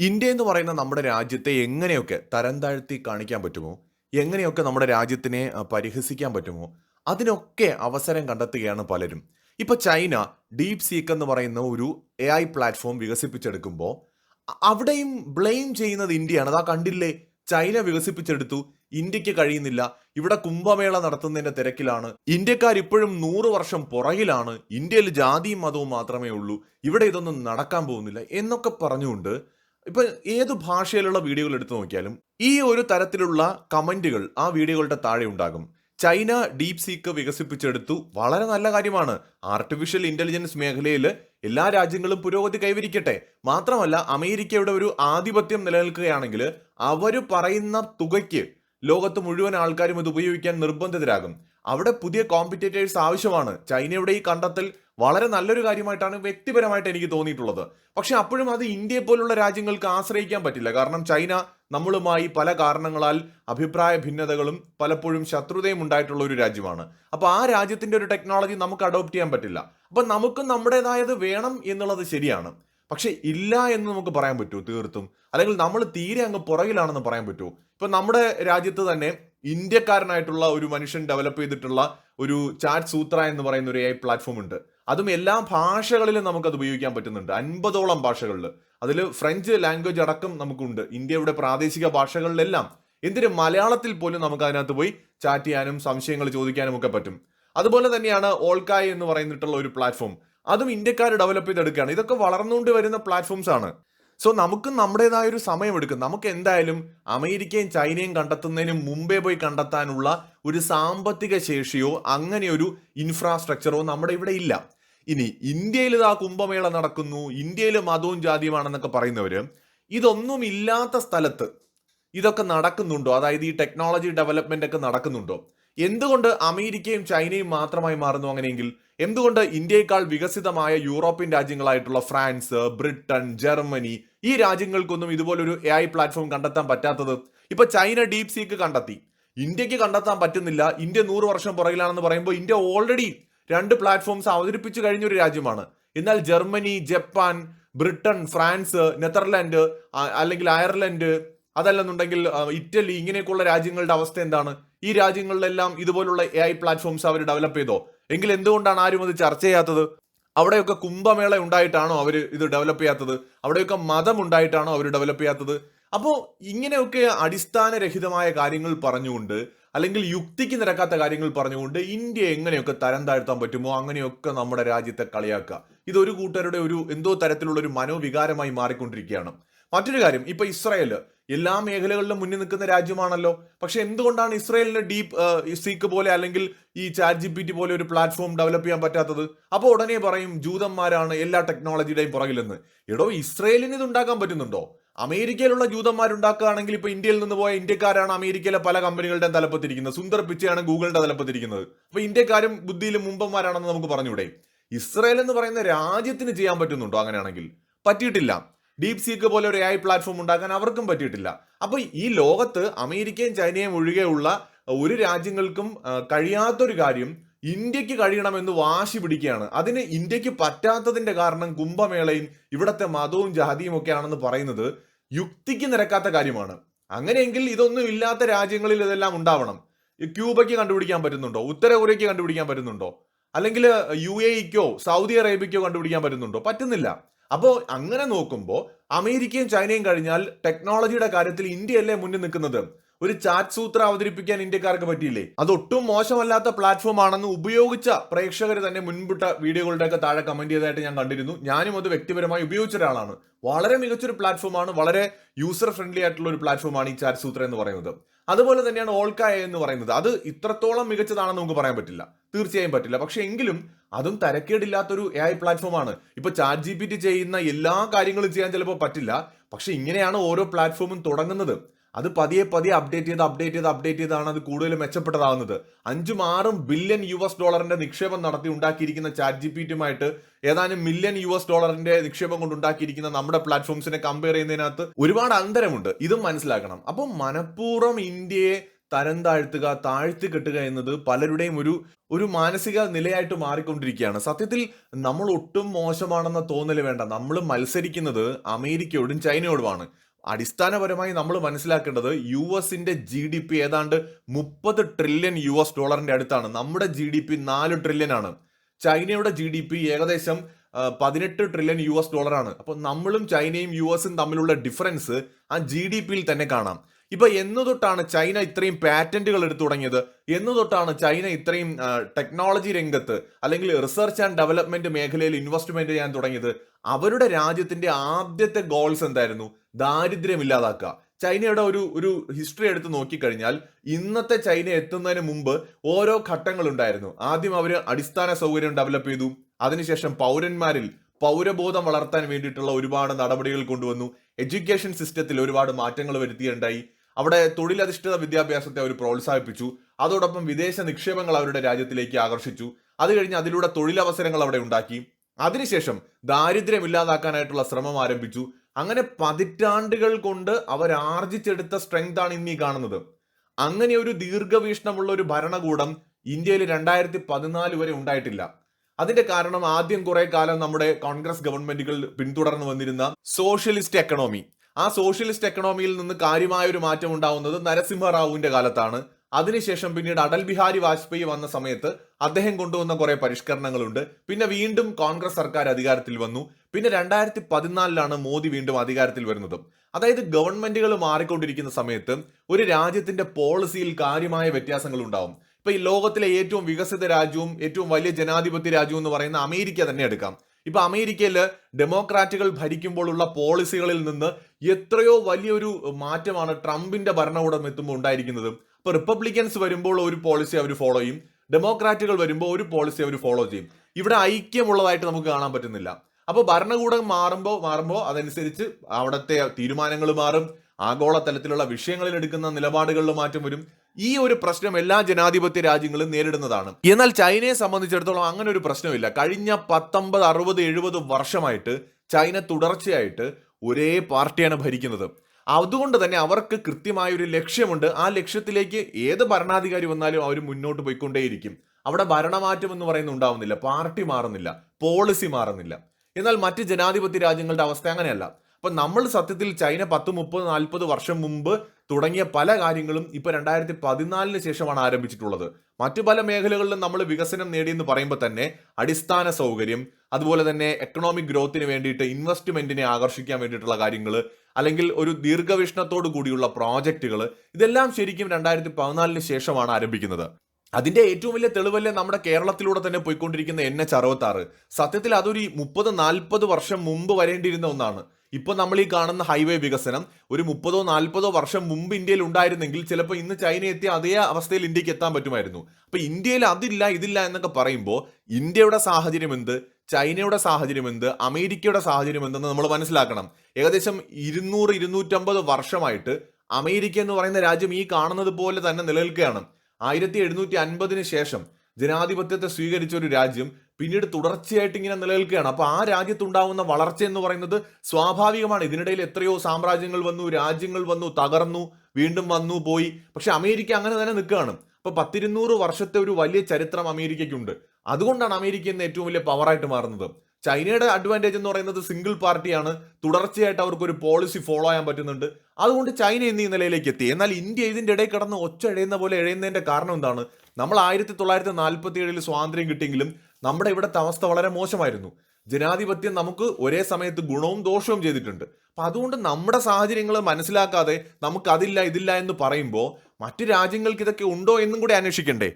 India എന്ന് പറയുന്ന നമ്മുടെ രാജ്യത്തെ എങ്ങനെയൊക്കെ തരം താഴ്ത്തി കാണിക്കാൻ പറ്റുമോ? എങ്ങനെയൊക്കെ നമ്മുടെ രാജ്യത്തിനെ പരിഹസിക്കാൻ പറ്റുമോ? അതിനൊക്കെ അവസരം കണ്ടെത്തുകയാണ് പലരും. ഇപ്പൊ ചൈന ഡീപ് സീക്ക് എന്ന് പറയുന്ന ഒരു എ ഐ പ്ലാറ്റ്ഫോം വികസിപ്പിച്ചെടുക്കുമ്പോൾ അവിടെയും ബ്ലെയിം ചെയ്യുന്നത് ഇന്ത്യയാണ്. അതാ കണ്ടില്ലേ? ചൈന വികസിപ്പിച്ചെടുത്തു. ഇന്ത്യയ്ക്ക് കഴിയുന്നില്ല. ഇവിടെ കുംഭമേള നടത്തുന്നതിന്റെ തിരക്കിലാണ്. ഇന്ത്യക്കാർ ഇപ്പോഴും നൂറ് വർഷം പുറകിലാണ്. ഇന്ത്യയിൽ ജാതിയും മതവും മാത്രമേ ഉള്ളൂ. ഇവിടെ ഇതൊന്നും നടക്കാൻ പോകുന്നില്ല എന്നൊക്കെ പറഞ്ഞുകൊണ്ട് ഇപ്പൊ ഏത് ഭാഷയിലുള്ള വീഡിയോകൾ എടുത്തു നോക്കിയാലും ഈ ഒരു തരത്തിലുള്ള കമന്റുകൾ ആ വീഡിയോകളുടെ താഴെ ഉണ്ടാകും. ചൈന ഡീപ് സീക്ക് വികസിപ്പിച്ചെടുത്തു. വളരെ നല്ല കാര്യമാണ്. ആർട്ടിഫിഷ്യൽ ഇന്റലിജൻസ് മേഖലയിൽ എല്ലാ രാജ്യങ്ങളും പുരോഗതി കൈവരിക്കട്ടെ. മാത്രമല്ല അമേരിക്കയുടെ ഒരു ആധിപത്യം നിലനിൽക്കുകയാണെങ്കിൽ അവർ പറയുന്ന തുകയ്ക്ക് ലോകത്ത് മുഴുവൻ ആൾക്കാരും ഇത് ഉപയോഗിക്കാൻ നിർബന്ധിതരാകും. അവിടെ പുതിയ കോമ്പറ്റേറ്റേഴ്സ് ആവശ്യമാണ്. ചൈനയുടെ ഈ കണ്ടെത്തൽ വളരെ നല്ലൊരു കാര്യമായിട്ടാണ് വ്യക്തിപരമായിട്ട് എനിക്ക് തോന്നിയിട്ടുള്ളത്. പക്ഷെ അപ്പോഴും അത് ഇന്ത്യയെ പോലുള്ള രാജ്യങ്ങൾക്ക് ആശ്രയിക്കാൻ പറ്റില്ല. കാരണം ചൈന നമ്മളുമായി പല കാരണങ്ങളാൽ അഭിപ്രായ ഭിന്നതകളും പലപ്പോഴും ശത്രുതയും ഉണ്ടായിട്ടുള്ള ഒരു രാജ്യമാണ്. അപ്പൊ ആ രാജ്യത്തിന്റെ ഒരു ടെക്നോളജി നമുക്ക് അഡോപ്റ്റ് ചെയ്യാൻ പറ്റില്ല. അപ്പൊ നമുക്ക് നമ്മുടേതായത് വേണം എന്നുള്ളത് ശരിയാണ്. പക്ഷെ ഇല്ല എന്ന് നമുക്ക് പറയാൻ പറ്റുമോ തീർത്തും. അല്ലെങ്കിൽ നമ്മൾ തീരെ അങ്ങ് പുറകിലാണെന്ന് പറയാൻ പറ്റുമോ ഇപ്പൊ നമ്മുടെ രാജ്യത്ത് തന്നെ ഇന്ത്യക്കാരനായിട്ടുള്ള ഒരു മനുഷ്യൻ ഡെവലപ്പ് ചെയ്തിട്ടുള്ള ഒരു ചാറ്റ് സൂത്ര എന്ന് പറയുന്ന ഒരു എ പ്ലാറ്റ്ഫോം ഉണ്ട്. അതും എല്ലാ ഭാഷകളിലും നമുക്കത് ഉപയോഗിക്കാൻ പറ്റുന്നുണ്ട്. അൻപതോളം ഭാഷകളിൽ അതിൽ ഫ്രഞ്ച് ലാംഗ്വേജ് അടക്കം നമുക്കുണ്ട്. ഇന്ത്യയുടെ പ്രാദേശിക ഭാഷകളിലെല്ലാം. എന്തിന് മലയാളത്തിൽ പോലും നമുക്ക് അതിനകത്ത് പോയി ചാറ്റ് ചെയ്യാനും സംശയങ്ങൾ ചോദിക്കാനും ഒക്കെ പറ്റും. അതുപോലെ തന്നെയാണ് ഓൾക്കായ് എന്ന് പറയുന്നിട്ടുള്ള ഒരു പ്ലാറ്റ്ഫോം. അതും ഇന്ത്യക്കാർ ഡെവലപ്പ് ചെയ്തെടുക്കുകയാണ്. ഇതൊക്കെ വളർന്നുകൊണ്ട് വരുന്ന പ്ലാറ്റ്ഫോംസ് ആണ്. സോ നമുക്ക് നമ്മുടേതായ ഒരു സമയമെടുക്കും. നമുക്ക് എന്തായാലും അമേരിക്കയും ചൈനയും കണ്ടെത്തുന്നതിന് മുമ്പേ പോയി കണ്ടെത്താനുള്ള ഒരു സാമ്പത്തിക ശേഷിയോ അങ്ങനെ ഒരു ഇൻഫ്രാസ്ട്രക്ചറോ നമ്മുടെ ഇവിടെ ഇല്ല. ഇനി ഇന്ത്യയിൽ ഇതാ കുംഭമേള നടക്കുന്നു ഇന്ത്യയിൽ മതവും ജാതിയുമാണെന്നൊക്കെ പറയുന്നവര് ഇതൊന്നും ഇല്ലാത്ത സ്ഥലത്ത് ഇതൊക്കെ നടക്കുന്നുണ്ടോ? അതായത് ഈ ടെക്നോളജി ഡെവലപ്മെന്റ് ഒക്കെ നടക്കുന്നുണ്ടോ? എന്തുകൊണ്ട് അമേരിക്കയും ചൈനയും മാത്രമായി മാറുന്നു അങ്ങനെയെങ്കിൽ? എന്തുകൊണ്ട് ഇന്ത്യയേക്കാൾ വികസിതമായ യൂറോപ്യൻ രാജ്യങ്ങളായിട്ടുള്ള ഫ്രാൻസ് ബ്രിട്ടൻ ജർമ്മനി ഈ രാജ്യങ്ങൾക്കൊന്നും ഇതുപോലൊരു എ ഐ പ്ലാറ്റ്ഫോം കണ്ടെത്താൻ പറ്റാത്തത്? ഇപ്പൊ ചൈന ഡീപ് സീക്ക് കണ്ടെത്തി. ഇന്ത്യയ്ക്ക് കണ്ടെത്താൻ പറ്റുന്നില്ല. ഇന്ത്യ നൂറ് വർഷം പുറകിലാണെന്ന് പറയുമ്പോൾ ഇന്ത്യ ഓൾറെഡി രണ്ട് പ്ലാറ്റ്ഫോംസ് അവതരിപ്പിച്ചു കഴിഞ്ഞ ഒരു രാജ്യമാണ്. എന്നാൽ Germany Japan Britain France Netherland അല്ലെങ്കിൽ അയർലൻഡ് അതല്ലെന്നുണ്ടെങ്കിൽ ഇറ്റലി ഇങ്ങനെയൊക്കെയുള്ള രാജ്യങ്ങളുടെ അവസ്ഥ എന്താണ്? ഈ രാജ്യങ്ങളിലെല്ലാം ഇതുപോലുള്ള എ ഐ പ്ലാറ്റ്ഫോംസ് അവർ ഡെവലപ്പ് ചെയ്തോ? എങ്കിൽ എന്തുകൊണ്ടാണ് ആരും അത് ചർച്ച ചെയ്യാത്തത്? അവിടെയൊക്കെ കുംഭമേള ഉണ്ടായിട്ടാണോ അവർ ഇത് ഡെവലപ്പ് ചെയ്യാത്തത്? അവിടെയൊക്കെ മതം ഉണ്ടായിട്ടാണോ അവർ ഡെവലപ്പ് ചെയ്യാത്തത്? അപ്പോൾ ഇങ്ങനെയൊക്കെ അടിസ്ഥാനരഹിതമായ കാര്യങ്ങൾ പറഞ്ഞുകൊണ്ട് അല്ലെങ്കിൽ യുക്തിക്ക് നിരക്കാത്ത കാര്യങ്ങൾ പറഞ്ഞുകൊണ്ട് ഇന്ത്യ എങ്ങനെയൊക്കെ തരം താഴ്ത്താൻ പറ്റുമോ അങ്ങനെയൊക്കെ നമ്മുടെ രാജ്യത്തെ കളിയാക്കുക. ഇതൊരു കൂട്ടരുടെ ഒരു എന്തോ തരത്തിലുള്ള ഒരു മനോവികാരമായി മാറിക്കൊണ്ടിരിക്കുകയാണ്. മറ്റൊരു കാര്യം ഇപ്പൊ ഇസ്രായേൽ എല്ലാ മേഖലകളിലും മുന്നിൽ നിൽക്കുന്ന രാജ്യമാണല്ലോ. പക്ഷെ എന്തുകൊണ്ടാണ് ഇസ്രായേലിന് ഡീപ് സീക്ക് പോലെ അല്ലെങ്കിൽ ഈ ചാറ്റ് ജി പി ടി പോലെ ഒരു പ്ലാറ്റ്ഫോം ഡെവലപ്പ് ചെയ്യാൻ പറ്റാത്തത്? അപ്പോൾ ഉടനെ പറയും ജൂതന്മാരാണ് എല്ലാ ടെക്നോളജിയുടെയും പുറകിലെന്ന്. എടോ ഇസ്രായേലിന് ഇത് ഉണ്ടാക്കാൻ പറ്റുന്നുണ്ടോ? അമേരിക്കയിലുള്ള ജൂതന്മാരുണ്ടാക്കുകയാണെങ്കിൽ ഇപ്പൊ ഇന്ത്യയിൽ നിന്ന് പോയ ഇന്ത്യക്കാരാണ് അമേരിക്കയിലെ പല കമ്പനികളുടെയും തലപ്പത്തിരിക്കുന്നത്. സുന്ദർ പിച്ചയാണ് ഗൂഗിളിന്റെ തലപ്പത്തിരിക്കുന്നത്. അപ്പൊ ഇന്ത്യക്കാരും ബുദ്ധിയിലും മുമ്പന്മാരാണെന്ന് നമുക്ക് പറഞ്ഞൂടെ ഇസ്രായേൽ എന്ന് പറയുന്ന രാജ്യത്തിന് ചെയ്യാൻ പറ്റുന്നുണ്ടോ അങ്ങനെയാണെങ്കിൽ? പറ്റിയിട്ടില്ല. ഡീപ് സീക്ക് പോലെ ഒരു എ പ്ലാറ്റ്ഫോം ഉണ്ടാക്കാൻ അവർക്കും പറ്റിയിട്ടില്ല. അപ്പൊ ഈ ലോകത്ത് അമേരിക്കയും ചൈനയും ഒഴികെയുള്ള ഒരു രാജ്യങ്ങൾക്കും കഴിയാത്തൊരു കാര്യം ഇന്ത്യയ്ക്ക് കഴിയണമെന്ന് വാശി പിടിക്കുകയാണ്. അതിന് ഇന്ത്യയ്ക്ക് പറ്റാത്തതിന്റെ കാരണം കുംഭമേളയും ഇവിടത്തെ മതവും ജാതിയും ഒക്കെയാണെന്ന് പറയുന്നത് യുക്തിക്ക് നിരക്കാത്ത കാര്യമാണ്. അങ്ങനെയെങ്കിൽ ഇതൊന്നും ഇല്ലാത്ത രാജ്യങ്ങളിൽ ഇതെല്ലാം ഉണ്ടാവണം. ക്യൂബയ്ക്ക് കണ്ടുപിടിക്കാൻ പറ്റുന്നുണ്ടോ? ഉത്തര കൊറിയയ്ക്ക് കണ്ടുപിടിക്കാൻ പറ്റുന്നുണ്ടോ? അല്ലെങ്കിൽ യു എക്കോ സൗദി അറേബ്യക്കോ കണ്ടുപിടിക്കാൻ പറ്റുന്നുണ്ടോ? പറ്റുന്നില്ല. അപ്പോൾ അങ്ങനെ നോക്കുമ്പോൾ അമേരിക്കയും ചൈനയും കഴിഞ്ഞാൽ ടെക്നോളജിയുടെ കാര്യത്തിൽ ഇന്ത്യയല്ലേ മുന്നിൽ നിൽക്കുന്നത്? ഒരു ചാറ്റ് സൂത്രം അവതരിപ്പിക്കാൻ ഇന്ത്യക്കാർക്ക് പറ്റിയില്ലേ? ഒട്ടും മോശമല്ലാത്ത പ്ലാറ്റ്ഫോം ആണെന്ന് ഉപയോഗിച്ച പ്രേക്ഷകർ തന്നെ മുൻപിട്ട വീഡിയോകളുടെ ഒക്കെ താഴെ കമന്റ് ചെയ്തതായിട്ട് ഞാൻ കണ്ടിരുന്നു. ഞാനും അത് വ്യക്തിപരമായി ഉപയോഗിച്ച ഒരാളാണ്. വളരെ മികച്ചൊരു പ്ലാറ്റ്ഫോമാണ് വളരെ യൂസർ ഫ്രണ്ട്ലി ആയിട്ടുള്ള ഒരു പ്ലാറ്റ്ഫോമാണ് ഈ ചാറ്റ് സൂത്ര എന്ന് പറയുന്നത്. അതുപോലെ തന്നെയാണ് ഓൾക്കായ എന്ന് പറയുന്നത്. അത് ഇത്രത്തോളം മികച്ചതാണെന്ന് നമുക്ക് പറയാൻ പറ്റില്ല. തീർച്ചയായും പറ്റില്ല. പക്ഷെ എങ്കിലും അതും തരക്കേടില്ലാത്തൊരു എ ഐ പ്ലാറ്റ്ഫോമാണ്. ഇപ്പൊ ചാറ്റ് ജി പി ടി ചെയ്യുന്ന എല്ലാ കാര്യങ്ങളും ചെയ്യാൻ ചിലപ്പോൾ പറ്റില്ല. പക്ഷെ ഇങ്ങനെയാണ് ഓരോ പ്ലാറ്റ്ഫോമും തുടങ്ങുന്നത്. അത് പതിയെ പതിയെ അപ്ഡേറ്റ് ചെയ്ത് അപ്ഡേറ്റ് ചെയ്ത് അപ്ഡേറ്റ് ചെയ്താണ് അത് കൂടുതൽ മെച്ചപ്പെട്ടതാകുന്നത് അഞ്ചും ആറും ബില്യൺ യു എസ് ഡോളറിന്റെ നിക്ഷേപം നടത്തി ഉണ്ടാക്കിയിരിക്കുന്ന ചാറ്റ് ജി പി ടിയുമായിട്ട് ഏതാനും മില്യൺ യു എസ് ഡോളറിന്റെ നിക്ഷേപം കൊണ്ട് ഉണ്ടാക്കിയിരിക്കുന്ന നമ്മുടെ പ്ലാറ്റ്ഫോംസിനെ കമ്പയർ ചെയ്യുന്നതിനകത്ത് ഒരുപാട് അന്തരമുണ്ട്. ഇതും മനസ്സിലാക്കണം. അപ്പം മനഃപൂർവം ഇന്ത്യയെ തരം താഴ്ത്തുക താഴ്ത്തി കെട്ടുക എന്നത് പലരുടെയും ഒരു ഒരു മാനസിക നിലയായിട്ട് മാറിക്കൊണ്ടിരിക്കുകയാണ്. സത്യത്തിൽ നമ്മൾ ഒട്ടും മോശമാണെന്ന തോന്നൽ വേണ്ട. നമ്മൾ മത്സരിക്കുന്നത് അമേരിക്കയോടും ചൈനയോടുമാണ്. അടിസ്ഥാനപരമായി നമ്മൾ മനസ്സിലാക്കേണ്ടത് യു എസിന്റെ ജി ഡി പി ഏതാണ്ട് മുപ്പത് ട്രില്യൺ യു എസ് ഡോളറിന്റെ അടുത്താണ്. നമ്മുടെ ജി ഡി പി നാല് ട്രില്യൺ ആണ്. ചൈനയുടെ ജി ഡി പി ഏകദേശം പതിനെട്ട് ട്രില്യൺ യു എസ് ഡോളറാണ് അപ്പോൾ നമ്മളും ചൈനയും യു എസും തമ്മിലുള്ള ഡിഫറൻസ് ആ ജി ഡി പിയിൽ തന്നെ കാണാം. ഇപ്പൊ എന്ന് തൊട്ടാണ് ചൈന ഇത്രയും പാറ്റന്റുകൾ എടുത്തു തുടങ്ങിയത്? എന്ന് തൊട്ടാണ് ചൈന ഇത്രയും ടെക്നോളജി രംഗത്ത് അല്ലെങ്കിൽ റിസർച്ച് ആൻഡ് ഡെവലപ്മെന്റ് മേഖലയിൽ ഇൻവെസ്റ്റ്മെന്റ് ചെയ്യാൻ തുടങ്ങിയത്? അവരുടെ രാജ്യത്തിന്റെ ആദ്യത്തെ ഗോൾസ് എന്തായിരുന്നു? ദാരിദ്ര്യം ഇല്ലാതാക്കുക. ചൈനയുടെ ഒരു ഒരു ഹിസ്റ്ററി എടുത്ത് നോക്കിക്കഴിഞ്ഞാൽ ഇന്നത്തെ ചൈന എത്തുന്നതിന് മുമ്പ് ഓരോ ഘട്ടങ്ങളുണ്ടായിരുന്നു. ആദ്യം അവർ അടിസ്ഥാന സൗകര്യം ഡെവലപ്പ് ചെയ്തു. അതിനുശേഷം പൗരന്മാരിൽ പൗരബോധം വളർത്താൻ വേണ്ടിയിട്ടുള്ള ഒരുപാട് നടപടികൾ കൊണ്ടുവന്നു. എഡ്യൂക്കേഷൻ സിസ്റ്റത്തിൽ ഒരുപാട് മാറ്റങ്ങൾ വരുത്തിയുണ്ടായി അവിടെ തൊഴിലധിഷ്ഠിത വിദ്യാഭ്യാസത്തെ അവർ പ്രോത്സാഹിപ്പിച്ചു. അതോടൊപ്പം വിദേശ നിക്ഷേപങ്ങൾ അവരുടെ രാജ്യത്തിലേക്ക് ആകർഷിച്ചു. അത് കഴിഞ്ഞ് അതിലൂടെ തൊഴിലവസരങ്ങൾ അവിടെ ഉണ്ടാക്കി. അതിനുശേഷം ദാരിദ്ര്യം ഇല്ലാതാക്കാനായിട്ടുള്ള ശ്രമം ആരംഭിച്ചു. അങ്ങനെ പതിറ്റാണ്ടുകൾ കൊണ്ട് അവർ ആർജിച്ചെടുത്ത സ്ട്രെങ്ത് ആണ് ഇന്ന് കാണുന്നത്. അങ്ങനെ ഒരു ദീർഘവീക്ഷണമുള്ള ഒരു ഭരണകൂടം ഇന്ത്യയിൽ രണ്ടായിരത്തി പതിനാല് വരെ ഉണ്ടായിട്ടില്ല. അതിന്റെ കാരണം ആദ്യം കുറെ കാലം നമ്മുടെ കോൺഗ്രസ് ഗവൺമെന്റുകൾ പിന്തുടർന്നു വന്നിരുന്ന സോഷ്യലിസ്റ്റ് എക്കണോമി ആ സോഷ്യലിസ്റ്റ് എക്കണോമിയിൽ നിന്ന് കാര്യമായ ഒരു മാറ്റം ഉണ്ടാവുന്നത് നരസിംഹറാവുവിന്റെ കാലത്താണ്. അതിനുശേഷം പിന്നീട് അടൽ ബിഹാരി വാജ്പേയി വന്ന സമയത്ത് അദ്ദേഹം കൊണ്ടുവന്ന കുറെ പരിഷ്കരണങ്ങളുണ്ട്. പിന്നെ വീണ്ടും കോൺഗ്രസ് സർക്കാർ അധികാരത്തിൽ വന്നു. പിന്നെ രണ്ടായിരത്തി പതിനാലിലാണ് മോദി വീണ്ടും അധികാരത്തിൽ വരുന്നത്. അതായത് ഗവൺമെന്റുകൾ മാറിക്കൊണ്ടിരിക്കുന്ന സമയത്ത് ഒരു രാജ്യത്തിന്റെ പോളിസിയിൽ കാര്യമായ വ്യത്യാസങ്ങൾ ഉണ്ടാവും ഇപ്പൊ ഈ ലോകത്തിലെ ഏറ്റവും വികസിത രാജ്യവും ഏറ്റവും വലിയ ജനാധിപത്യ രാജ്യവും എന്ന് പറയുന്ന അമേരിക്ക തന്നെ എടുക്കാം. ഇപ്പൊ അമേരിക്കയിൽ ഡെമോക്രാറ്റുകൾ ഭരിക്കുമ്പോഴുള്ള പോളിസികളിൽ നിന്ന് എത്രയോ വലിയൊരു മാറ്റമാണ് ട്രംപിന്റെ ഭരണകൂടം എത്തുമ്പോൾ ഉണ്ടായിരിക്കുന്നത്. ഇപ്പൊ റിപ്പബ്ലിക്കൻസ് വരുമ്പോൾ ഒരു പോളിസി അവർ ഫോളോ ചെയ്യും. ഡെമോക്രാറ്റുകൾ വരുമ്പോൾ ഒരു പോളിസി അവർ ഫോളോ ചെയ്യും. ഇവിടെ ഐക്യമുള്ളതായിട്ട് നമുക്ക് കാണാൻ പറ്റുന്നില്ല. അപ്പോൾ ഭരണകൂടം മാറുമ്പോൾ മാറുമ്പോൾ അതനുസരിച്ച് അവിടുത്തെ തീരുമാനങ്ങൾ മാറും. ആഗോള തലത്തിലുള്ള വിഷയങ്ങളിൽ എടുക്കുന്ന നിലപാടുകളിൽ മാറ്റം വരും. ഈ ഒരു പ്രശ്നം എല്ലാ ജനാധിപത്യ രാജ്യങ്ങളും നേരിടുന്നതാണ്. എന്നാൽ ചൈനയെ സംബന്ധിച്ചിടത്തോളം അങ്ങനെ ഒരു പ്രശ്നമില്ല. കഴിഞ്ഞ പത്തൊമ്പത് അറുപത് എഴുപത് വർഷമായിട്ട് ചൈന തുടർച്ചയായിട്ട് ഒരേ പാർട്ടിയാണ് ഭരിക്കുന്നത്. അതുകൊണ്ട് തന്നെ അവർക്ക് കൃത്യമായ ഒരു ലക്ഷ്യമുണ്ട്. ആ ലക്ഷ്യത്തിലേക്ക് ഏത് ഭരണാധികാരി വന്നാലും അവർ മുന്നോട്ട് പോയിക്കൊണ്ടേയിരിക്കും. അവിടെ ഭരണമാറ്റം എന്ന് പറയുന്നത് ഉണ്ടാവുന്നില്ല. പാർട്ടി മാറുന്നില്ല. പോളിസി മാറുന്നില്ല. എന്നാൽ മറ്റ് ജനാധിപത്യ രാജ്യങ്ങളുടെ അവസ്ഥ അങ്ങനെയല്ല. അപ്പൊ നമ്മൾ സത്യത്തിൽ ചൈന പത്ത് മുപ്പത് നാൽപ്പത് വർഷം മുമ്പ് തുടങ്ങിയ പല കാര്യങ്ങളും ഇപ്പൊ രണ്ടായിരത്തി പതിനാലിന് ശേഷമാണ് ആരംഭിച്ചിട്ടുള്ളത്. മറ്റു പല മേഖലകളിലും നമ്മൾ വികസനം നേടിയെന്ന് പറയുമ്പോൾ തന്നെ അടിസ്ഥാന സൗകര്യം അതുപോലെ തന്നെ എക്കണോമിക് ഗ്രോത്തിന് വേണ്ടിയിട്ട് ഇൻവെസ്റ്റ്മെന്റിനെ ആകർഷിക്കാൻ വേണ്ടിയിട്ടുള്ള കാര്യങ്ങൾ അല്ലെങ്കിൽ ഒരു ദീർഘവീക്ഷണത്തോടു കൂടിയുള്ള പ്രോജക്റ്റുകൾ ഇതെല്ലാം ശരിക്കും രണ്ടായിരത്തി പതിനാലിന് ശേഷമാണ് ആരംഭിക്കുന്നത്. അതിന്റെ ഏറ്റവും വലിയ തെളിവല്ലേ നമ്മുടെ കേരളത്തിലൂടെ തന്നെ പോയിക്കൊണ്ടിരിക്കുന്ന എൻ എച്ച് അറുപത്തി സത്യത്തിൽ അതൊരു മുപ്പത് നാൽപ്പത് വർഷം മുമ്പ് വരേണ്ടിയിരുന്ന ഒന്നാണ്. ഇപ്പൊ നമ്മൾ ഈ കാണുന്ന ഹൈവേ വികസനം ഒരു മുപ്പതോ നാൽപ്പതോ വർഷം മുമ്പ് ഇന്ത്യയിൽ ഉണ്ടായിരുന്നെങ്കിൽ ചിലപ്പോൾ ഇന്ന് ചൈന എത്തിയ അതേ അവസ്ഥയിൽ ഇന്ത്യയ്ക്ക് എത്താൻ പറ്റുമായിരുന്നു. അപ്പോൾ ഇന്ത്യയിൽ അതില്ല ഇതില്ല എന്നൊക്കെ പറയുമ്പോൾ ഇന്ത്യയുടെ സാഹചര്യം എന്ത്? ചൈനയുടെ സാഹചര്യം എന്ത്? അമേരിക്കയുടെ സാഹചര്യം എന്തെന്ന് നമ്മൾ മനസ്സിലാക്കണം. ഏകദേശം ഇരുന്നൂറ് ഇരുന്നൂറ്റമ്പത് വർഷമായിട്ട് അമേരിക്ക എന്ന് പറയുന്ന രാജ്യം ഈ കാണുന്നത് പോലെ തന്നെ നിലനിൽക്കുകയാണ്. ആയിരത്തി എഴുന്നൂറ്റി അൻപതിന് ശേഷം ജനാധിപത്യത്തെ സ്വീകരിച്ച ഒരു രാജ്യം പിന്നീട് തുടർച്ചയായിട്ട് ഇങ്ങനെ നിലനിൽക്കുകയാണ്. അപ്പൊ ആ രാജ്യത്തുണ്ടാവുന്ന വളർച്ച എന്ന് പറയുന്നത് സ്വാഭാവികമാണ്. ഇതിനിടയിൽ എത്രയോ സാമ്രാജ്യങ്ങൾ വന്നു രാജ്യങ്ങൾ വന്നു തകർന്നു വീണ്ടും വന്നു പോയി. പക്ഷെ അമേരിക്ക അങ്ങനെ തന്നെ നിൽക്കുകയാണ്. അപ്പൊ പത്തിരുന്നൂറ് വർഷത്തെ ഒരു വലിയ ചരിത്രം അമേരിക്കയ്ക്കുണ്ട്. അതുകൊണ്ടാണ് അമേരിക്ക ഇന്ന് ഏറ്റവും വലിയ പവറായിട്ട് മാറുന്നത്. ചൈനയുടെ അഡ്വാന്റേജ് എന്ന് പറയുന്നത് സിംഗിൾ പാർട്ടിയാണ് തുടർച്ചയായിട്ട് അവർക്ക് ഒരു പോളിസി ഫോളോ ചെയ്യാൻ പറ്റുന്നുണ്ട്. അതുകൊണ്ട് ചൈന ഇന്ന് ഈ നിലയിലേക്ക് എത്തി. എന്നാൽ ഇന്ത്യ ഇതിന്റെ ഇടയിൽ കിടന്ന് ഒച്ച എഴയുന്ന പോലെ എഴയുന്നതിന്റെ കാരണം എന്താണ്? നമ്മൾ ആയിരത്തി തൊള്ളായിരത്തി നാൽപ്പത്തി ഏഴിൽ സ്വാതന്ത്ര്യം കിട്ടിയെങ്കിലും നമ്മുടെ ഇവിടുത്തെ അവസ്ഥ വളരെ മോശമായിരുന്നു. ജനാധിപത്യം നമുക്ക് ഒരേ സമയത്ത് ഗുണവും ദോഷവും ചെയ്തിട്ടുണ്ട്. അപ്പൊ അതുകൊണ്ട് നമ്മുടെ സാഹചര്യങ്ങൾ മനസ്സിലാക്കാതെ നമുക്ക് അതില്ല ഇതില്ല എന്ന് പറയുമ്പോൾ മറ്റു രാജ്യങ്ങൾക്ക് ഇതൊക്കെ ഉണ്ടോ എന്നും കൂടി അന്വേഷിക്കണ്ടേ?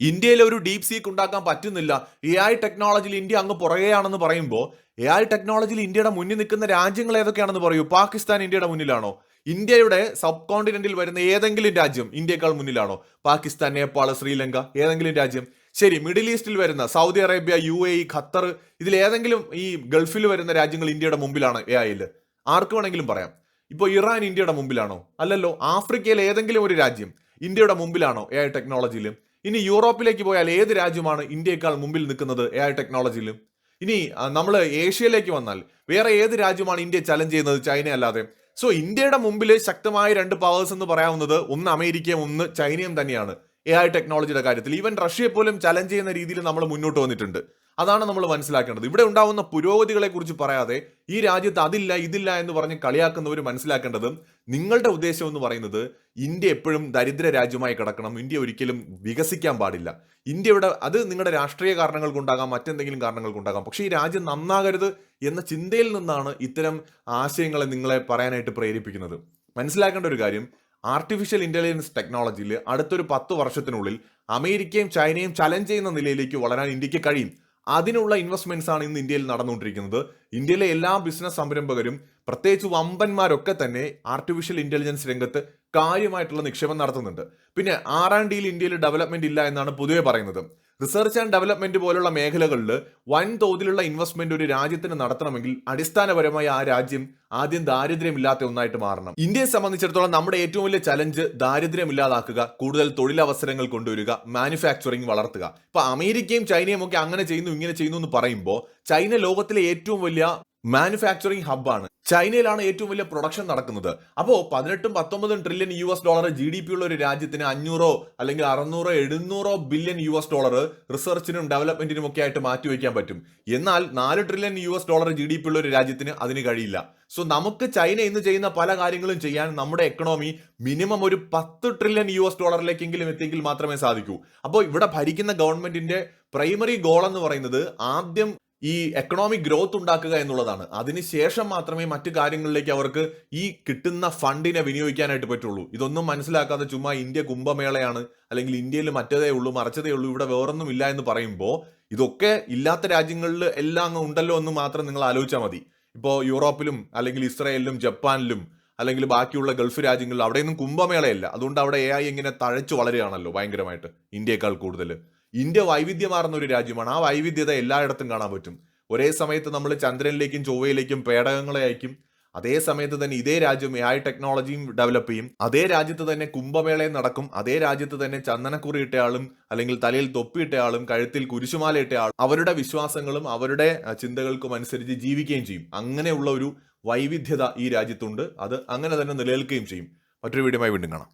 ഇന്ത്യയിൽ ഒരു ഡീപ് സീക്ക് ഉണ്ടാക്കാൻ പറ്റുന്നില്ല. എ ഐ ടെക്നോളജിയിൽ ഇന്ത്യ അങ്ങ് പുറകെയാണെന്ന് പറയുമ്പോൾ എ ഐ ടെക്നോളജിയിൽ ഇന്ത്യയുടെ മുന്നിൽ നിൽക്കുന്ന രാജ്യങ്ങൾ ഏതൊക്കെയാണെന്ന് പറയൂ. പാകിസ്ഥാൻ ഇന്ത്യയുടെ മുന്നിലാണോ? ഇന്ത്യയുടെ സബ് കോണ്ടിനെന്റിൽ വരുന്ന ഏതെങ്കിലും രാജ്യം ഇന്ത്യക്കാൾ മുന്നിലാണോ? പാകിസ്ഥാൻ നേപ്പാൾ ശ്രീലങ്ക ഏതെങ്കിലും രാജ്യം? ശരി മിഡിൽ ഈസ്റ്റിൽ വരുന്ന Saudi Arabia U A Qatar ഇതിൽ ഏതെങ്കിലും ഈ ഗൾഫിൽ വരുന്ന രാജ്യങ്ങൾ ഇന്ത്യയുടെ മുമ്പിലാണ് എ ഐയിൽ ആർക്ക് വേണമെങ്കിലും പറയാം. ഇപ്പോൾ ഇറാൻ ഇന്ത്യയുടെ മുമ്പിലാണോ? അല്ലല്ലോ ആഫ്രിക്കയിലെ ഏതെങ്കിലും ഒരു രാജ്യം ഇന്ത്യയുടെ മുമ്പിലാണോ എ ഐ ടെക്നോളജിയിൽ ഇനി യൂറോപ്പിലേക്ക് പോയാൽ ഏത് രാജ്യമാണ് ഇന്ത്യയേക്കാൾ മുമ്പിൽ നിൽക്കുന്നത് എ ഐ ടെക്നോളജിയിൽ ഇനി നമ്മൾ ഏഷ്യയിലേക്ക് വന്നാൽ വേറെ ഏത് രാജ്യമാണ് ഇന്ത്യ ചലഞ്ച് ചെയ്യുന്നത്? ചൈന അല്ലാതെ. സോ ഇന്ത്യയുടെ മുമ്പിൽ ശക്തമായ രണ്ട് പവേഴ്സ് എന്ന് പറയാവുന്നത് ഒന്ന് അമേരിക്കയും ഒന്ന് ചൈനയും തന്നെയാണ്. എ ഐ ടെക്നോളജിയുടെ കാര്യത്തിൽ. ഈവൻ റഷ്യയെ പോലും ചലഞ്ച് ചെയ്യുന്ന രീതിയിൽ നമ്മൾ മുന്നോട്ട് വന്നിട്ടുണ്ട്. അതാണ് നമ്മൾ മനസ്സിലാക്കേണ്ടത്. ഇവിടെ ഉണ്ടാവുന്ന പുരോഗതികളെ കുറിച്ച് പറയാതെ ഈ രാജ്യത്ത് അതില്ല ഇതില്ല എന്ന് പറഞ്ഞ് കളിയാക്കുന്നവർ മനസ്സിലാക്കേണ്ടത് നിങ്ങളുടെ ഉദ്ദേശം എന്ന് പറയുന്നത് ഇന്ത്യ എപ്പോഴും ദരിദ്ര രാജ്യമായി കിടക്കണം. ഇന്ത്യ ഒരിക്കലും വികസിക്കാൻ പാടില്ല. ഇന്ത്യയുടെ അത് നിങ്ങളുടെ രാഷ്ട്രീയ കാരണങ്ങൾ കൊണ്ടാകാം മറ്റെന്തെങ്കിലും കാരണങ്ങൾ കൊണ്ടാകാം പക്ഷേ ഈ രാജ്യം നന്നാകരുത് എന്ന ചിന്തയിൽ നിന്നാണ് ഇത്തരം ആശയങ്ങളെ നിങ്ങളെ പറയാനായിട്ട് പ്രേരിപ്പിക്കുന്നത്. മനസ്സിലാക്കേണ്ട ഒരു കാര്യം ആർട്ടിഫിഷ്യൽ ഇന്റലിജൻസ് ടെക്നോളജിയിൽ അടുത്തൊരു പത്ത് വർഷത്തിനുള്ളിൽ അമേരിക്കയും ചൈനയും ചലഞ്ച് ചെയ്യുന്ന നിലയിലേക്ക് വളരാൻ ഇന്ത്യയ്ക്ക് കഴിയും. അതിനുള്ള ഇൻവെസ്റ്റ്മെന്റ്സ് ആണ് ഇന്ന് ഇന്ത്യയിൽ നടന്നുകൊണ്ടിരിക്കുന്നത്. ഇന്ത്യയിലെ എല്ലാ ബിസിനസ് സംരംഭകരും പ്രത്യേകിച്ച് വമ്പന്മാരൊക്കെ തന്നെ ആർട്ടിഫിഷ്യൽ ഇന്റലിജൻസ് രംഗത്ത് കാര്യമായിട്ടുള്ള നിക്ഷേപം നടത്തുന്നുണ്ട്. പിന്നെ ആർ ആൻഡ് ഡിയിൽ ഇന്ത്യയിൽ ഡെവലപ്മെന്റ് ഇല്ല എന്നാണ് പൊതുവെ പറയുന്നത്. റിസർച്ച് ആൻഡ് ഡെവലപ്മെന്റ് പോലുള്ള മേഖലകളിൽ വൻതോതിലുള്ള ഇൻവെസ്റ്റ്മെന്റ് ഒരു രാജ്യത്തിന് നടത്തണമെങ്കിൽ അടിസ്ഥാനപരമായി ആ രാജ്യം ആദ്യം ദാരിദ്ര്യമില്ലാത്ത ഒന്നായിട്ട് മാറണം. ഇന്ത്യയെ സംബന്ധിച്ചിടത്തോളം നമ്മുടെ ഏറ്റവും വലിയ ചലഞ്ച് ദാരിദ്ര്യം ഇല്ലാതാക്കുക കൂടുതൽ തൊഴിലവസരങ്ങൾ കൊണ്ടുവരിക മാനുഫാക്ചറിങ് വളർത്തുക. ഇപ്പൊ അമേരിക്കയും ചൈനയും ഒക്കെ അങ്ങനെ ചെയ്യുന്നു ഇങ്ങനെ ചെയ്യുന്നു എന്ന് പറയുമ്പോൾ ചൈന ലോകത്തിലെ ഏറ്റവും വലിയ മാനുഫാക്ചറിങ് ഹബ്ബാണ് ചൈനയിലാണ് ഏറ്റവും വലിയ പ്രൊഡക്ഷൻ നടക്കുന്നത്. അപ്പോൾ പതിനെട്ടും പത്തൊമ്പതും trillion U S dollar G D P ഉള്ള ഒരു രാജ്യത്തിന് അഞ്ഞൂറോ അല്ലെങ്കിൽ അറുന്നൂറോ എഴുന്നൂറോ ബില്യൺ യു എസ് ഡോളർ റിസർച്ചിനും ഡെവലപ്മെന്റിനും ഒക്കെ ആയിട്ട് മാറ്റിവെക്കാൻ പറ്റും. എന്നാൽ നാല് trillion U S dollar G D P ഉള്ള ഒരു രാജ്യത്തിന് അതിന് കഴിയില്ല. സോ നമുക്ക് ചൈന ഇന്ന് ചെയ്യുന്ന പല കാര്യങ്ങളും ചെയ്യാൻ നമ്മുടെ എക്കണോമി മിനിമം ഒരു പത്ത് ട്രില്യൺ യു എസ് ഡോളറിലേക്കെങ്കിലും എത്തിയെങ്കിൽ മാത്രമേ സാധിക്കൂ. അപ്പോൾ ഇവിടെ ഭരിക്കുന്ന ഗവൺമെന്റിന്റെ പ്രൈമറി ഗോൾ എന്ന് പറയുന്നത് ആദ്യം ഈ എക്കണോമിക് ഗ്രോത്ത് ഉണ്ടാക്കുക എന്നുള്ളതാണ്. അതിനുശേഷം മാത്രമേ മറ്റു കാര്യങ്ങളിലേക്ക് അവർക്ക് ഈ കിട്ടുന്ന ഫണ്ടിനെ വിനിയോഗിക്കാനായിട്ട് പറ്റുള്ളൂ. ഇതൊന്നും മനസ്സിലാക്കാതെ ചുമ്മാ ഇന്ത്യ കുംഭമേളയാണ് അല്ലെങ്കിൽ ഇന്ത്യയിൽ മറ്റേതേ ഉള്ളൂ മറച്ചതേ ഉള്ളൂ ഇവിടെ വേറൊന്നും ഇല്ല എന്ന് പറയുമ്പോൾ ഇതൊക്കെ ഇല്ലാത്ത രാജ്യങ്ങളിൽ എല്ലാം അങ്ങ് ഉണ്ടല്ലോ എന്ന് മാത്രം നിങ്ങൾ ആലോചിച്ചാൽ മതി. ഇപ്പോൾ യൂറോപ്പിലും അല്ലെങ്കിൽ ഇസ്രായേലിലും ജപ്പാനിലും അല്ലെങ്കിൽ ബാക്കിയുള്ള ഗൾഫ് രാജ്യങ്ങളിൽ അവിടെയൊന്നും കുംഭമേളയല്ല. അതുകൊണ്ട് അവിടെ എ ഐ ഇങ്ങനെ തഴച്ചു വളരുകയാണല്ലോ ഭയങ്കരമായിട്ട് ഇന്ത്യയേക്കാൾ കൂടുതൽ ഇന്ത്യ വൈവിധ്യമാർന്ന ഒരു രാജ്യമാണ്. ആ വൈവിധ്യത എല്ലായിടത്തും കാണാൻ പറ്റും. ഒരേ സമയത്ത് നമ്മൾ ചന്ദ്രനിലേക്കും ചൊവ്വയിലേക്കും പേടകങ്ങളെ അയക്കും. അതേ സമയത്ത് തന്നെ ഇതേ രാജ്യം എ ഐ ടെക്നോളജിയും ഡെവലപ്പ് ചെയ്യും. അതേ രാജ്യത്ത് തന്നെ കുംഭമേളയും നടക്കും. അതേ രാജ്യത്ത് തന്നെ ചന്ദനക്കുറി ഇട്ടയാളും അല്ലെങ്കിൽ തലയിൽ തൊപ്പിയിട്ടയാളും കഴുത്തിൽ കുരിശുമാല ഇട്ടയാളും അവരുടെ വിശ്വാസങ്ങളും അവരുടെ ചിന്തകൾക്കും അനുസരിച്ച് ജീവിക്കുകയും ചെയ്യും. അങ്ങനെയുള്ള ഒരു വൈവിധ്യത ഈ രാജ്യത്തുണ്ട്. അത് അങ്ങനെ തന്നെ നിലനിൽക്കുകയും ചെയ്യും. മറ്റൊരു വീഡിയോമായി വീണ്ടും കാണാം.